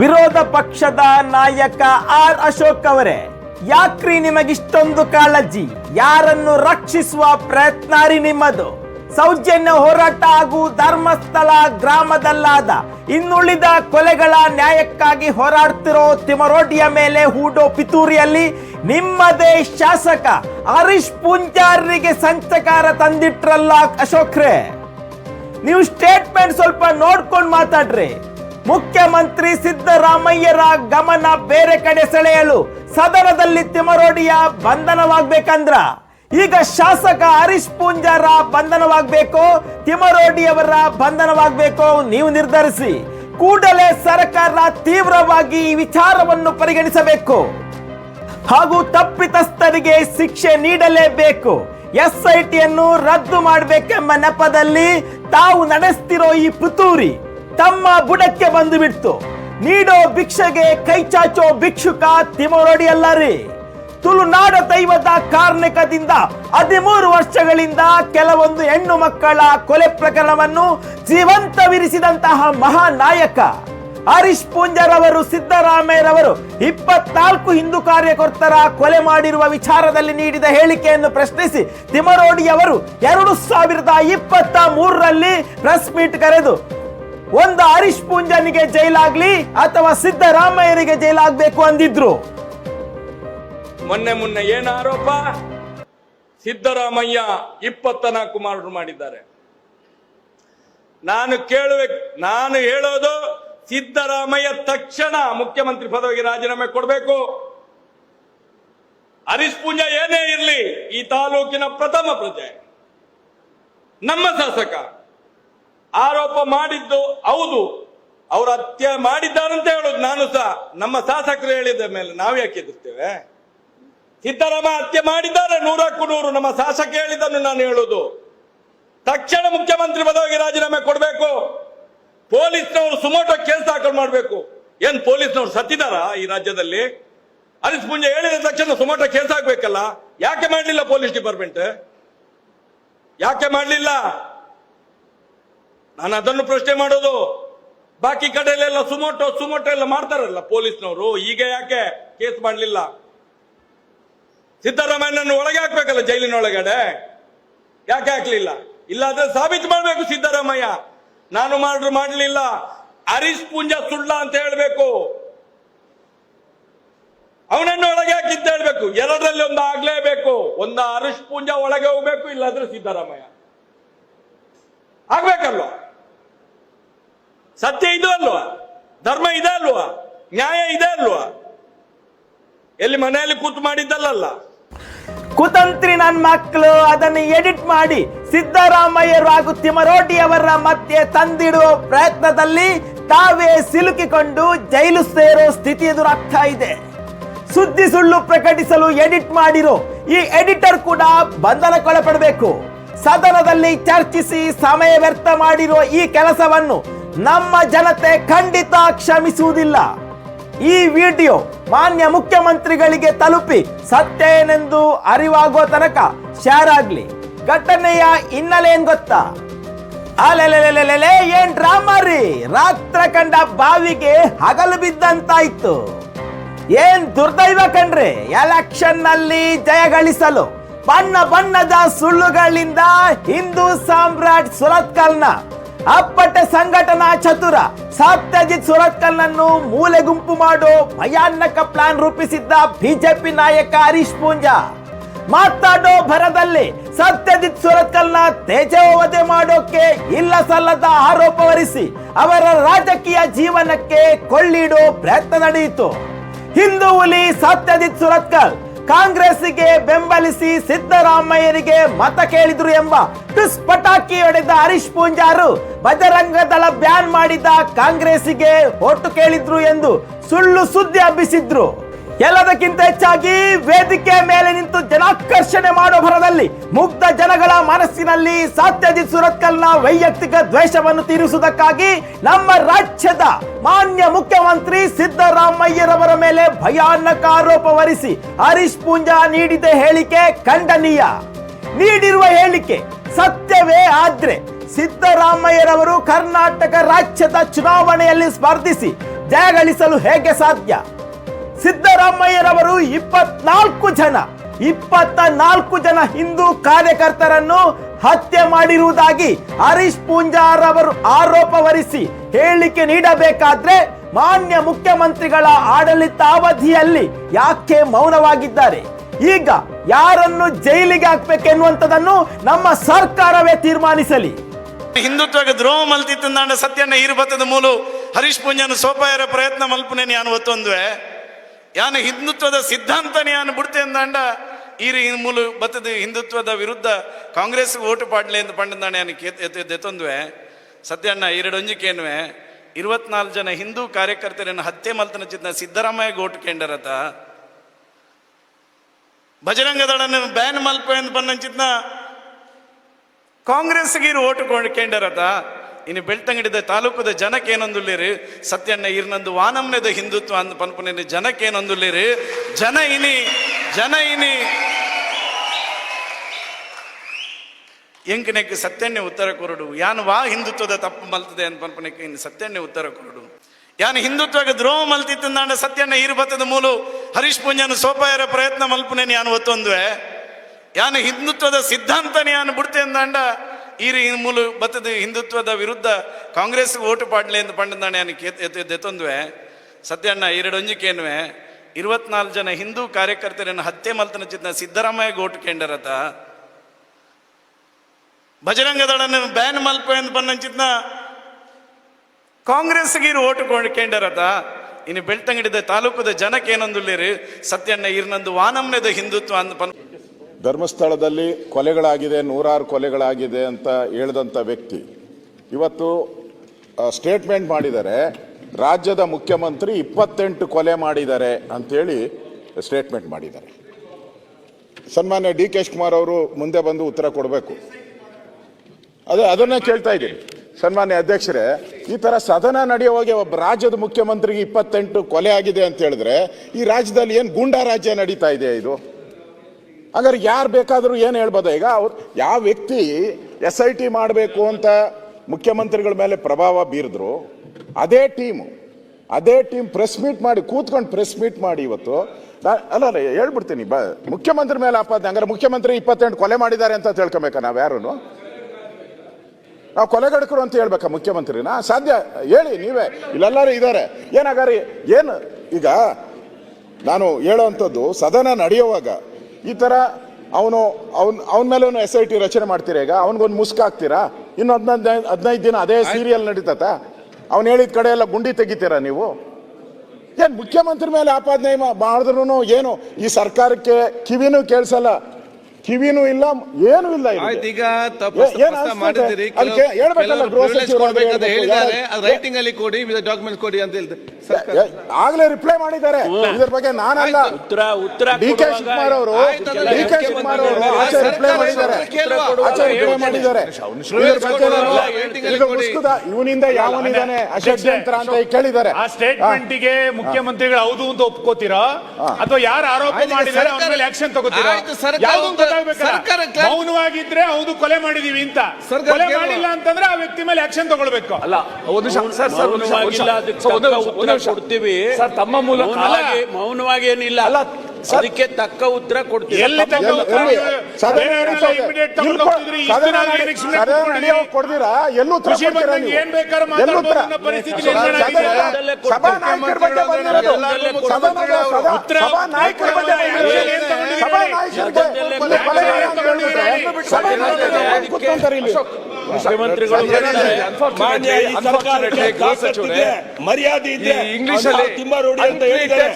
ವಿರೋಧ ಪಕ್ಷದ ನಾಯಕ ಆರ್ ಅಶೋಕ್ ಅವರೇ, ಯಾಕ್ರಿ ನಿಮಗಿಷ್ಟೊಂದು ಕಾಳಜಿ? ಯಾರನ್ನು ರಕ್ಷಿಸುವ ಪ್ರಯತ್ನ ರೀ ನಿಮ್ಮದು? ಸೌಜನ್ಯ ಹೋರಾಟ ಹಾಗೂ ಧರ್ಮಸ್ಥಳ ಗ್ರಾಮದಲ್ಲಾದ ಇನ್ನುಳಿದ ಕೊಲೆಗಳ ನ್ಯಾಯಕ್ಕಾಗಿ ಹೋರಾಡ್ತಿರೋ ತಿಮರೋಟಿಯ ಮೇಲೆ ಹೂಡೋ ಪಿತೂರಿಯಲ್ಲಿ ನಿಮ್ಮದೇ ಶಾಸಕ ಹರೀಶ್ ಪೂಂಜಾರಿಗೆ ಸಂಚಕಾರ ತಂದಿಟ್ರಲ್ಲ ಅಶೋಕ್ರೆ. ನೀವು ಸ್ಟೇಟ್ಮೆಂಟ್ ಸ್ವಲ್ಪ ನೋಡ್ಕೊಂಡು ಮಾತಾಡ್ರಿ. ಮುಖ್ಯಮಂತ್ರಿ ಸಿದ್ದರಾಮಯ್ಯರ ಗಮನ ಬೇರೆ ಕಡೆ ಸೆಳೆಯಲು ಸದನದಲ್ಲಿ ತಿಮರೋಡಿಯ ಬಂಧನವಾಗ್ಬೇಕಂದ್ರ. ಈಗ ಶಾಸಕ ಹರೀಶ್ ಪೂಂಜಾರ ಬಂಧನವಾಗ್ಬೇಕು, ತಿಮರೋಡಿಯವರ ಬಂಧನವಾಗ್ಬೇಕು ನೀವು ನಿರ್ಧರಿಸಿ. ಕೂಡಲೇ ಸರ್ಕಾರ ತೀವ್ರವಾಗಿ ಈ ವಿಚಾರವನ್ನು ಪರಿಗಣಿಸಬೇಕು. ಹಾಗೂ ತಪ್ಪಿತಸ್ಥರಿಗೆ ಶಿಕ್ಷೆ ನೀಡಲೇಬೇಕು. ಎಸ್ ಐ ರದ್ದು ಮಾಡಬೇಕೆಂಬ ನೆಪದಲ್ಲಿ ತಾವು ನಡೆಸ್ತಿರೋ ಈ ಪುತೂರಿ ತಮ್ಮ ಬುಡಕ್ಕೆ ಬಂದು ಬಿಡ್ತು ನೀಡೋ ಭಿಕ್ಷೆಗೆ ಕೈ ಚಾಚೋ ಭಿಕ್ಷುಕ ತಿಮರೊಡಿ ಅಲ್ಲರಿ. ತುಳುನಾಡ ದೈವದ ಕಾರ್ಣಿಕದಿಂದ ಹದಿಮೂರು ವರ್ಷಗಳಿಂದ ಕೆಲವೊಂದು ಹೆಣ್ಣು ಮಕ್ಕಳ ಕೊಲೆ ಪ್ರಕರಣವನ್ನು ಜೀವಂತವಿರಿಸಿದಂತಹ ಮಹಾನಾಯಕ. ಹರೀಶ್ ಪೂಂಜರ್ ಅವರು ಸಿದ್ದರಾಮಯ್ಯರವರು ಇಪ್ಪತ್ನಾಲ್ಕು ಹಿಂದೂ ಕಾರ್ಯಕರ್ತರ ಕೊಲೆ ಮಾಡಿರುವ ವಿಚಾರದಲ್ಲಿ ನೀಡಿದ ಹೇಳಿಕೆಯನ್ನು ಪ್ರಶ್ನಿಸಿ ತಿಮರೋಡಿಯವರು ಎರಡು ಸಾವಿರದ ಇಪ್ಪತ್ತ ಮೂರರಲ್ಲಿ ಪ್ರೆಸ್ ಮೀಟ್ ಕರೆದು ಒಂದು ಹರೀಶ್ ಪೂಂಜನಿಗೆ ಜೈಲಾಗ್ಲಿ ಅಥವಾ ಸಿದ್ದರಾಮಯ್ಯರಿಗೆ ಜೈಲಾಗಬೇಕು ಅಂದಿದ್ರು. ಮೊನ್ನೆ ಮೊನ್ನೆ ಏನ ಆರೋಪ? ಸಿದ್ದರಾಮಯ್ಯ ಇಪ್ಪತ್ತ ನಾಲ್ಕು ಮರ್ಡರ್ ಮಾಡಿದ್ದಾರೆ. ನಾನು ಕೇಳುವೆ, ನಾನು ಹೇಳೋದು ಸಿದ್ದರಾಮಯ್ಯ ತಕ್ಷಣ ಮುಖ್ಯಮಂತ್ರಿ ಪದವಿಗೆ ರಾಜೀನಾಮೆ ಕೊಡಬೇಕು. ಹರೀಶ್ ಪೂಂಜ ಏನೇ ಇರಲಿ, ಈ ತಾಲೂಕಿನ ಪ್ರಥಮ ಪ್ರಜೆ. ನಮ್ಮ ಶಾಸಕ. ಆರೋಪ ಮಾಡಿದ್ದು ಹೌದು. ಅವರು ಹತ್ಯೆ ಮಾಡಿದ್ದಾರಂತ ಹೇಳೋದು ನಾನು ಸಹ. ನಮ್ಮ ಶಾಸಕರು ಹೇಳಿದ ಮೇಲೆ ನಾವು ಯಾಕೆ ಎದುರ್ತೇವೆ ಸಿದ್ದರಾಮ ಹತ್ಯೆ ಮಾಡಿದ್ದಾರೆ, ನೂರಕ್ಕೂ ನೂರು. ನಮ್ಮ ಶಾಸಕ ಹೇಳಿದ್ದನ್ನು ನಾನು ಹೇಳುದು. ತಕ್ಷಣ ಮುಖ್ಯಮಂತ್ರಿ ಪದವಿಗೆ ರಾಜೀನಾಮೆ ಕೊಡಬೇಕು. ಪೊಲೀಸ್ನವರು ಸುಮೋಟೋ ಕೇಸ್ ದಾಖಲು ಮಾಡಬೇಕು. ಏನ್ ಪೊಲೀಸ್ನವರು ಸತ್ತಿದಾರಾ ಈ ರಾಜ್ಯದಲ್ಲಿ? ಅನಿಸ್ ಪುಂಜ ಹೇಳಿದ ತಕ್ಷಣ ಸುಮೋಟೋ ಕೇಸ್ ಹಾಕ್ಬೇಕಲ್ಲ. ಯಾಕೆ ಮಾಡಲಿಲ್ಲ ಪೊಲೀಸ್ ಡಿಪಾರ್ಟ್ಮೆಂಟ್? ಯಾಕೆ ಮಾಡಲಿಲ್ಲ? ನಾನು ಅದನ್ನು ಪ್ರಶ್ನೆ ಮಾಡೋದು. ಬಾಕಿ ಕಡೆಯಲ್ಲೆಲ್ಲ ಸುಮೋಟೋ ಸುಮೋಟೋ ಎಲ್ಲ ಮಾಡ್ತಾರಲ್ಲ ಪೊಲೀಸ್ನವರು. ಈಗ ಯಾಕೆ ಕೇಸ್ ಮಾಡಲಿಲ್ಲ? ಸಿದ್ದರಾಮಯ್ಯನನ್ನು ಒಳಗೆ ಹಾಕ್ಬೇಕಲ್ಲ ಜೈಲಿನ ಒಳಗಡೆ ಯಾಕೆ ಹಾಕ್ಲಿಲ್ಲ? ಇಲ್ಲಾದ್ರೆ ಸಾಬೀತು ಮಾಡಬೇಕು ಸಿದ್ದರಾಮಯ್ಯ. ನಾನು ಮಾಡ್ರು ಮಾಡಲಿಲ್ಲ. ಹರೀಶ್ ಪೂಂಜ ಸುಳ್ಳ ಅಂತ ಹೇಳಬೇಕು. ಅವನನ್ನು ಒಳಗೆ ಹಾಕಿದ್ದ ಹೇಳ್ಬೇಕು. ಎರಡರಲ್ಲಿ ಒಂದು ಆಗ್ಲೇಬೇಕು. ಒಂದು ಹರೀಶ್ ಪೂಂಜ ಒಳಗೆ ಹೋಗ್ಬೇಕು, ಇಲ್ಲಾದ್ರೆ ಸಿದ್ದರಾಮಯ್ಯ ಆಗ್ಬೇಕಲ್ವಾ ಸತ್ಯ ಇದು ಅಲ್ವಾ ಧರ್ಮ ಇದೆ ಅಲ್ವಾ? ನ್ಯಾಯ ಇದೆ ಅಲ್ವಾ? ಎಲ್ಲಿ ಮನೆಯಲ್ಲಿ ಕೂತು ಮಾಡಿದ್ದಲ್ಲ ಕುತಂತ್ರಿ ನನ್ನ ಮಕ್ಕಳು ಅದನ್ನು ಎಡಿಟ್ ಮಾಡಿ ಸಿದ್ದರಾಮಯ್ಯರು ಹಾಗೂ ತಿಮರೋಟಿಯವರ ಮಧ್ಯೆ ತಂದಿಡುವ ಪ್ರಯತ್ನದಲ್ಲಿ ತಾವೇ ಸಿಲುಕಿಕೊಂಡು ಜೈಲು ಸೇರೋ ಸ್ಥಿತಿ ಎದುರಾಗ್ತಾ ಇದೆ. ಸುದ್ದಿ ಸುಳ್ಳು ಪ್ರಕಟಿಸಲು ಎಡಿಟ್ ಮಾಡಿರೋ ಈ ಎಡಿಟರ್ ಕೂಡ ಬಂಧನಕ್ಕೊಳಪಡಬೇಕು. ಸದನದಲ್ಲಿ ಚರ್ಚಿಸಿ ಸಮಯ ವ್ಯರ್ಥ ಮಾಡಿರುವ ಈ ಕೆಲಸವನ್ನು ನಮ್ಮ ಜನತೆ ಖಂಡಿತ ಕ್ಷಮಿಸುವುದಿಲ್ಲ. ಈ ವಿಡಿಯೋ ಮಾನ್ಯ ಮುಖ್ಯಮಂತ್ರಿಗಳಿಗೆ ತಲುಪಿ ಸತ್ಯ ಏನೆಂದು ಅರಿವಾಗುವ ತನಕ ಶೇರ್ ಆಗ್ಲಿ. ಘಟನೆಯ ಹಿನ್ನೆಲೆ ಏನ್ ಗೊತ್ತಾ? ಅಲೆಲೆಲೆಲೆಲೆ, ಏನ್ ಡ್ರಾಮಾ ರೀ? ರಾತ್ರ ಕಂಡ ಬಾವಿಗೆ ಹಗಲು ಬಿದ್ದಂತಾಯ್ತು. ಏನ್ ದುರ್ದೈವ ಕಣ್ರಿ? ಎಲೆಕ್ಷನ್ನಲ್ಲಿ ಜಯ ಗಳಿಸಲು ಬಣ್ಣ ಬಣ್ಣದ ಸುಳ್ಳುಗಳಿಂದ ಹಿಂದೂ ಸಾಮ್ರಾಟ್ ಸುರತ್ಕಲ್ನ ಅಪ್ಪಟ ಸಂಘಟನಾ ಚತುರ ಸತ್ಯಜಿತ್ ಸುರತ್ಕಲ್ನನ್ನು ಮೂಲೆ ಗುಂಪು ಮಾಡೋ ಭಯಾನಕ ಪ್ಲಾನ್ ರೂಪಿಸಿದ್ದ ಬಿಜೆಪಿ ನಾಯಕ ಹರೀಶ್ ಪೂಂಜಾ. ಮಾತಾಡೋ ಭರದಲ್ಲಿ ಸತ್ಯಜಿತ್ ಸುರತ್ಕಲ್ನ ತೇಜೋವಧೆ ಮಾಡೋಕೆ ಇಲ್ಲ ಸಲ್ಲದ ಆರೋಪ ಹೊರಿಸಿ ಅವರ ರಾಜಕೀಯ ಜೀವನಕ್ಕೆ ಕೊಳ್ಳಿಡೋ ಪ್ರಯತ್ನ ನಡೆಯಿತು. ಹಿಂದೂ ಹುಲಿ ಸತ್ಯಜಿತ್ ಸುರತ್ಕಲ್ ಕಾಂಗ್ರೆಸ್ಸಿಗೆ ಬೆಂಬಲಿಸಿ ಸಿದ್ದರಾಮಯ್ಯರಿಗೆ ಮತ ಕೇಳಿದ್ರು ಎಂಬ ಟಿಸ್ ಪಟಾಕಿ ಹೊಡೆದ ಹರೀಶ್ ಪೂಂಜಾರು ಬಜರಂಗ ದಳ ಬ್ಯಾನ್ ಮಾಡಿದ ಕಾಂಗ್ರೆಸ್ಗೆ ಓಟು ಕೇಳಿದ್ರು ಎಂದು ಸುಳ್ಳು ಸುದ್ದಿ ಹಬ್ಬಿಸಿದ್ರು. ಎಲ್ಲದಕ್ಕಿಂತ ಹೆಚ್ಚಾಗಿ ವೇದಿಕೆ ಮೇಲೆ ನಿಂತು ಜನಾಕರ್ಷಣೆ ಮಾಡೋ ಭರದಲ್ಲಿ ಮುಗ್ಧ ಜನಗಳ ಮನಸ್ಸಿನಲ್ಲಿ ಸತ್ಯಜಿತ್ ಸುರತ್ಕಲ್ನ ವೈಯಕ್ತಿಕ ದ್ವೇಷವನ್ನು ತೀರಿಸುವುದಕ್ಕಾಗಿ ನಮ್ಮ ರಾಜ್ಯದ ಮಾನ್ಯ ಮುಖ್ಯಮಂತ್ರಿ ಸಿದ್ದರಾಮಯ್ಯರವರ ಮೇಲೆ ಭಯಾನಕ ಆರೋಪ ಹೊರಿಸಿ ಹರೀಶ್ ಪೂಂಜಾ ನೀಡಿದ ಹೇಳಿಕೆ ಖಂಡನೀಯ. ನೀಡಿರುವ ಹೇಳಿಕೆ ಸತ್ಯವೇ ಆದ್ರೆ ಸಿದ್ದರಾಮಯ್ಯರವರು ಕರ್ನಾಟಕ ರಾಜ್ಯದ ಚುನಾವಣೆಯಲ್ಲಿ ಸ್ಪರ್ಧಿಸಿ ಜಯಗಳಿಸಲು ಹೇಗೆ ಸಾಧ್ಯ? ಸಿದ್ದರಾಮಯ್ಯರವರು ಇಪ್ಪತ್ನಾಲ್ಕು ಜನ ಇಪ್ಪತ್ತ ನಾಲ್ಕು ಜನ ಹಿಂದೂ ಕಾರ್ಯಕರ್ತರನ್ನು ಹತ್ಯೆ ಮಾಡಿರುವುದಾಗಿ ಹರೀಶ್ ಪೂಂಜಾರ್ ಅವರು ಆರೋಪ ಹೊರಿಸಿ ಹೇಳಿಕೆ ನೀಡಬೇಕಾದ್ರೆ ಮಾನ್ಯ ಮುಖ್ಯಮಂತ್ರಿಗಳ ಆಡಳಿತಾವಧಿಯಲ್ಲಿ ಯಾಕೆ ಮೌನವಾಗಿದ್ದಾರೆ? ಈಗ ಯಾರನ್ನು ಜೈಲಿಗೆ ಹಾಕ್ಬೇಕೆನ್ನುವಂಥದ್ದನ್ನು ನಮ್ಮ ಸರ್ಕಾರವೇ ತೀರ್ಮಾನಿಸಲಿ. ಹಿಂದುತ್ವಕ್ಕೆ ದ್ರೋಹ ಮಲ್ತಿತ್ತು ಸತ್ಯಣ್ಣ ಈರ್ಬತ್ತದ ಮೂಲು ಹರೀಶ್ ಪೂಂಜಾನ ಸೋಪಾಯರ ಪ್ರಯತ್ನ ಮಲ್ಪನೆ ಯಾನು ಒತ್ತೊಂದುವೆ ಯಾನು ಹಿಂದುತ್ವದ ಸಿದ್ಧಾಂತನೇ ಯಾನು ಬಿಡ್ತೆ ಅಂದಾಂಡ ರೀ ಮೂಲ ಬತ್ತದ ಹಿಂದುತ್ವದ ವಿರುದ್ಧ ಕಾಂಗ್ರೆಸ್ ಓಟು ಪಾಡ್ಲೆ ಅಂತ ಪಂಡದಾಂಡ ಯಾನು ಸದ್ಯಣ್ಣ ಎರಡೊಂಜಿಕೇನುವೆ ಇರುವತ್ನಾಲ್ಕು ಜನ ಹಿಂದೂ ಕಾರ್ಯಕರ್ತರನ್ನು ಹತ್ಯೆ ಮಲ್ತನ ಚಿತ್ತ ಸಿದ್ದರಾಮಯ್ಯ ಓಟು ಕೇಂಡರತ. ಬಜರಂಗ ದಳನ ಬ್ಯಾನ್ ಮಲ್ಪ ಎಂದು ಚಿತ್ತ ಕಾಂಗ್ರೆಸ್ಗೆ ಇರು ಓಟು ಕೊಂಡ್ಕೊಂಡರತ ಇನ್ನು ಬೆಳ್ತಂಗಡಿದ ತಾಲೂಕದ ಜನಕ್ಕೆ ಏನೊಂದುಲ್ಲಿರಿ ಸತ್ಯಣ್ಣ ಇರ್ನಂದು ವಾನಮ್ನದ ಹಿಂದುತ್ವ ಅಂದ ಪನ್ಪುನೇನು ಜನಕ್ಕೆ ಏನೊಂದುಲ್ಲಿರಿ ಜನ ಇನಿ ಜನ ಇನಿ. ಎಂಕನೆಕ್ಕೆ ಸತ್ಯಣ್ಣೆ ಉತ್ತರ ಕೊರಡು. ಯಾನ್ ವಾ ಹಿಂದುತ್ವದ ತಪ್ಪು ಮಲ್ತದೆ ಅಂತ ಪನ್ಪನಕ್ಕೆ ಇನ್ನು ಸತ್ಯಣ್ಣೆ ಉತ್ತರ ಕೊರಡು. ಯಾನು ಹಿಂದುತ್ವಕ್ಕೆ ದ್ರೋಹ ಮಲ್ತಿತ್ತಂದಾಂಡ ಸತ್ಯಣ್ಣ ಈರ್ಬತ್ತದ ಮೂಲು ಹರೀಶ್ ಪುಂಜನ ಸೋಪಾಯರ ಪ್ರಯತ್ನ ಮಲ್ಪನೇನು ಯಾನು ಒತ್ತೊಂದುವೆ ಯಾನು ಹಿಂದುತ್ವದ ಸಿದ್ಧಾಂತನೇ ಯಾನು ಬಿಡ್ತೆ ಅಂದಾಂಡ ಈರಿ ಮೂಲ ಬತ್ತದ ಹಿಂದುತ್ವದ ವಿರುದ್ಧ ಕಾಂಗ್ರೆಸ್ ಓಟು ಪಾಡ್ಲೆ ಅಂತ ಪಂಡದಾಂಡ ಯಾನು ಎತ್ತೊಂದುವೆ. ಸತ್ಯಣ್ಣ ಎರಡೊಂಜಿಕೇನುವೆ ಇರುವತ್ನಾಲ್ಕು ಜನ ಹಿಂದೂ ಕಾರ್ಯಕರ್ತರನ್ನು ಹತ್ಯೆ ಮಲ್ತನ ಚಿತ್ತ ಸಿದ್ದರಾಮಯ್ಯ ಓಟು ಕೇಂಡರತ. ಬಜರಂಗ ದಳನ ಬ್ಯಾನ್ ಮಲ್ಪ ಎಂದು ಪನ್ನಂಚಿತ್ನ ಕಾಂಗ್ರೆಸ್ಗೆ ಇರು ಓಟು ಕೊಂಡ್ಕೊಂಡರತ ಇನ್ನು ಬೆಳ್ತಂಗಡಿದ ತಾಲೂಕದ ಜನಕ್ಕೆ ಏನೊಂದು ಸತ್ಯಣ್ಣ, ಇರ್ನಂದು ವಾನಮ್ನೆದ ಹಿಂದುತ್ವ ಅಂತ ಧರ್ಮಸ್ಥಳದಲ್ಲಿ ಕೊಲೆಗಳಾಗಿದೆ, ನೂರಾರು ಕೊಲೆಗಳಾಗಿದೆ ಅಂತ ಹೇಳಿದಂಥ ವ್ಯಕ್ತಿ. ಇವತ್ತು ಸ್ಟೇಟ್ಮೆಂಟ್ ಮಾಡಿದರೆ, ರಾಜ್ಯದ ಮುಖ್ಯಮಂತ್ರಿ ಇಪ್ಪತ್ತೆಂಟು ಕೊಲೆ ಮಾಡಿದ್ದಾರೆ ಅಂಥೇಳಿ ಸ್ಟೇಟ್ಮೆಂಟ್ ಮಾಡಿದ್ದಾರೆ. ಸನ್ಮಾನ್ಯ ಡಿ ಕೆ ಶಿವಕುಮಾರ್ ಅವರು ಮುಂದೆ ಬಂದು ಉತ್ತರ ಕೊಡಬೇಕು. ಅದೇ, ಅದನ್ನೇ ಕೇಳ್ತಾ ಇದ್ದೀನಿ. ಸನ್ಮಾನ್ಯ ಅಧ್ಯಕ್ಷರೇ, ಈ ಥರ ಸದನ ನಡೆಯುವಾಗ ಒಬ್ಬ ರಾಜ್ಯದ ಮುಖ್ಯಮಂತ್ರಿಗೆ ಇಪ್ಪತ್ತೆಂಟು ಕೊಲೆ ಆಗಿದೆ ಅಂತ ಹೇಳಿದ್ರೆ, ಈ ರಾಜ್ಯದಲ್ಲಿ ಏನು ಗೂಂಡಾ ರಾಜ್ಯ ನಡೀತಾ ಇದೆ ಇದು? ಹಂಗಾರೆ ಯಾರು ಬೇಕಾದರೂ ಏನು ಹೇಳ್ಬೋದು? ಈಗ ಅವ್ರು ಯಾವ ವ್ಯಕ್ತಿ ಎಸ್ ಐ ಟಿ ಮಾಡಬೇಕು ಅಂತ ಮುಖ್ಯಮಂತ್ರಿಗಳ ಮೇಲೆ ಪ್ರಭಾವ ಬೀರಿದ್ರು, ಅದೇ ಟೀಮು, ಅದೇ ಟೀಮ್ ಪ್ರೆಸ್ ಮೀಟ್ ಮಾಡಿ, ಕೂತ್ಕೊಂಡು ಪ್ರೆಸ್ ಮೀಟ್ ಮಾಡಿ ಇವತ್ತು ಅಲ್ಲ ಅಲ್ಲ, ಹೇಳ್ಬಿಡ್ತೀನಿ, ಬ, ಮುಖ್ಯಮಂತ್ರಿ ಮೇಲೆ ಆಪಾದನೆ ಹಂಗಾರೆ ಮುಖ್ಯಮಂತ್ರಿ ಇಪ್ಪತ್ತೆಂಟು ಕೊಲೆ ಮಾಡಿದ್ದಾರೆ ಅಂತ ತಿಳ್ಕೊಬೇಕಾ ನಾವು ಯಾರೂ ನಾವು ಕೊಲೆಗಡಕರು ಅಂತ ಹೇಳ್ಬೇಕಾ ಮುಖ್ಯಮಂತ್ರಿನ? ಸಾಧ್ಯ, ಹೇಳಿ, ನೀವೇ, ಇಲ್ಲೆಲ್ಲರೂ ಇದ್ದಾರೆ ಏನಾಗಾರಿ, ಏನು, ಈಗ ನಾನು ಹೇಳೋವಂಥದ್ದು ಸದನ ನಡೆಯುವಾಗ ಈ ಥರ ಅವನು ಅವ್ನ ಅವನ ಮೇಲೆ ಎಸ್ ಐ ಟಿ ರಚನೆ ಮಾಡ್ತೀರಾ ಈಗ? ಅವನಿಗೊಂದು ಮುಸ್ಕ್ ಹಾಕ್ತೀರಾ? ಇನ್ನು ಹದಿನೈದು ಹದಿನೈದು ದಿನ ಅದೇ ಸೀರಿಯಲ್ ನಡೀತತ ಅವ್ನು ಹೇಳಿದ ಕಡೆ ಎಲ್ಲ ಗುಂಡಿ ತೆಗಿತೀರಾ ನೀವು? ಏನು ಮುಖ್ಯಮಂತ್ರಿ ಮೇಲೆ ಆಪಾದನೆ ಮಾಡಿದ್ರು ಏನು? ಈ ಸರ್ಕಾರಕ್ಕೆ ಕಿವಿನೂ ಕೇಳಿಸಲ್ಲ. ಕಿವಿನೂ ಇಲ್ಲ ಏನೂ ಇಲ್ಲ. ಈಗ ಹೇಳ್ಬೇಕಲ್ಲ ಗೃಹ ಸಚಿವರು ರೈಟಿಂಗ್ ಅಲ್ಲಿ ಕೊಡಿ ಡಾಕ್ಯುಮೆಂಟ್ ಕೊಡಿ ಅಂತ ಹೇಳಿದೆ ಆಗ್ಲೇ ರಿಪ್ಲೈ ಮಾಡಿದ್ದಾರೆ. ಇದ್ರ ಬಗ್ಗೆ ನಾನಲ್ಲ. ಉತ್ತರ ಉತ್ತರ ಡಿ ಕೆ ಶಿವಕುಮಾರ್ ಅವರು ಡಿ ಕೆ ಶಿವಕುಮಾರ್ ಅವರು ಆಚೆ ರಿಪ್ಲೈ ಮಾಡಿದ್ದಾರೆ. ಆಚೆ ರಿಪ್ಲೈ ಮಾಡಿದ್ದಾರೆ. ಮುಸ್ಕುದ ಇವನಿಂದ ಯಾವನಿದಾನೆ ಅಷಡ್ಯಂತ್ರ ಅಂತ ಕೇಳಿದ್ದಾರೆ. ಆ ಸ್ಟೇಟ್ಮೆಂಟ್ಗೆ ಮುಖ್ಯಮಂತ್ರಿಗಳು ಹೌದು ಅಂತ ಒಪ್ಕೋತೀರಾ? ಅಥವಾ ಯಾರು ಆರೋಪ ಮಾಡಿದ್ದಾರೆ ಅವ್ರ ಮೇಲೆ ಆಕ್ಷನ್ ತಗೋತೀರಾ? ಯಾವ್ದು ಮೌನವಾಗಿದ್ರೆ ಹೌದು ಕೊಲೆ ಮಾಡಿದೀವಿ ಅಂತ. ಕೊಲೆ. ಮಾಡಿಲ್ಲ ಅಂತಂದ್ರೆ ಆ ವ್ಯಕ್ತಿ ಮೇಲೆ ಆಕ್ಷನ್ ತಗೊಳ್ಬೇಕು. ಅಲ್ಲ ಮೌನವಾಗಿಲ್ಲ ಕೊಡ್ತೀವಿ ತಮ್ಮ ಮೂಲಕ ಮೌನವಾಗಿ ಮೌನವಾಗಿ ಏನಿಲ್ಲ ಅದಕ್ಕೆ ತಕ್ಕ ಉತ್ತರ ಕೊಡ್ತೀವಿ ಎಲ್ಲಿ ತಕ್ಕ ಎಲ್ಲಿ- ಉತ್ತರ ಎಲ್ಲಿ? ನೀವು ಸದನ ಬೇರೆಯವರೆಲ್ಲ ನಡೆಸೋಕೆ- immediate ಇಲ್ಲಿ ತಗೊಂಡು ಹೋಗ್ತಿದ್ರಿ, ಇಷ್ಟು ಸದನ ದಿನ ನಡೆ- ಏನಕ್ಕೆ ಸುಮ್ನೆ ಸದನ ಕೂತ್ಕೊಂಡಿರಿ? ನಡೆಯೋಕೆ ಕೊಡ್ದಿರಾ ಎಲ್ಲೂ ಉತ್ತರ ಖುಷಿ ಕೊಡ್ತೀರಾ ಬಂದಂಗೆ ನೀವು? ಏನ್ ಬೇಕಾದ್ರೂ ಎಲ್ಲೂ ಮಾತಾಡ್ಬೋದು ಉತ್ತರ? ಅನ್ನೋ ಪರಿಸ್ಥಿತಿ ನಿರ್ಮಾಣ ಆಗಿದೆ. ಸದನ- ಸಭಾ ನಾಯಕರ ಬಗ್ಗೆ ಬಂದಿರೋದು. ಸದನದ ಸದಾ- ಉತ್ತರ- ಸಭಾ ನಾಯಕರ ಬಗ್ಗೆ ಬಂದಿರೋದು. ಏನ್ ತಗೊಂಡಿದ್ದೀರಿ? ಸಭಾ ನಾಯಕರಿಗೆ ಇಲ್ಲಿ ಕೊಲೆ ಅಂತ ಹೇಳ್ಬಿಟ್ರೆ ಸಭಾ ನಾಯಕರು ಕೂತ್ಕೊಂತಾರೆ ಇಲ್ಲಿ. ಮುಖ್ಯಮಂತ್ರಿಗಳು ಹೇಳಿದ್ದಾರೆ, ಮಾನ್ಯ ಈ ಸರ್ಕಾರಕ್ಕೆ ತಾಕತ್ತಿದೆ, ಮರ್ಯಾದೆ ಇದೆ ಇಂಗ್ಲಿಷ್ ಅಲ್ಲಿ ತಿಮ್ಮಾರೋಡಿ ಅಂತ ಹೇಳಿದ್ದಾರೆ.